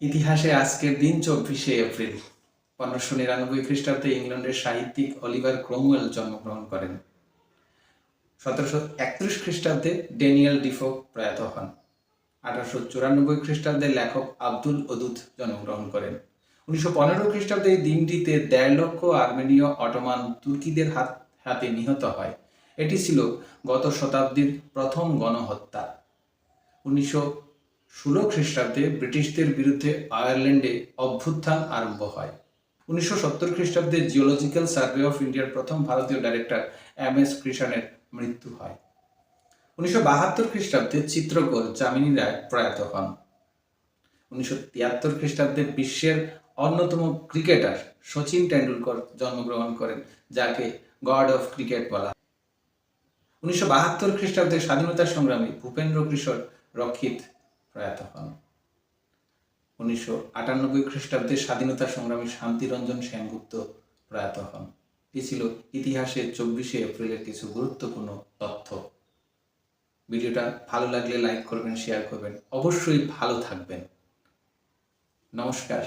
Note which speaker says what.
Speaker 1: ইতিহাসে আজকের দিন চব্বিশে এপ্রিল। পনেরোশো নিরানব্বই খ্রিস্টাব্দে ইংল্যান্ডের সাহিত্যিক অলিভার ক্রোমওয়েল জন্মগ্রহণ করেন। সতেরোশো একত্রিশ খ্রিস্টাব্দে ড্যানিয়েল ডিফো প্রয়াত হন। আঠারোশো চুরানব্বই খ্রিস্টাব্দে লেখক আব্দুল অদুদ জন্মগ্রহণ করেন। উনিশশো পনেরো খ্রিস্টাব্দে এই দিনটিতে দেড় লক্ষ আর্মেনীয়, অটোমান, তুর্কিদের হাত হাতে নিহত হয়। এটি ছিল গত শতাব্দীর প্রথম গণহত্যা। উনিশশো ষোলো খ্রিস্টাব্দে ব্রিটিশদের বিরুদ্ধে আয়ারল্যান্ডে অভ্যুত্থান আরম্ভ হয়। উনিশশো সত্তর খ্রিস্টাব্দে জিওলজিক্যাল সার্ভে অফ ইন্ডিয়ার প্রথম ভারতীয় ডাইরেক্টর এম এস কৃষ্ণের মৃত্যু হয়। উনিশশো বাহাত্তর খ্রিস্টাব্দে চিত্রকর যামিনী রায় প্রয়াত হন। উনিশশো তিয়াত্তর খ্রিস্টাব্দে বিশ্বের অন্যতম ক্রিকেটার সচিন টেন্ডুলকর জন্মগ্রহণ করেন, যাকে গড অফ ক্রিকেট বলা উনিশশো বাহাত্তর খ্রিস্টাব্দে স্বাধীনতা সংগ্রামী ভূপেন্দ্র কিশোর রক্ষিত প্রয়াত হন। উনিশশো আটানব্বই খ্রিস্টাব্দে স্বাধীনতা সংগ্রামী শান্তিরঞ্জন সেনগুপ্ত প্রয়াত হন। এ ছিল ইতিহাসে চব্বিশে এপ্রিলের কিছু গুরুত্বপূর্ণ তথ্য। ভিডিওটা ভালো লাগলে লাইক করবেন, শেয়ার করবেন। অবশ্যই ভালো থাকবেন। নমস্কার।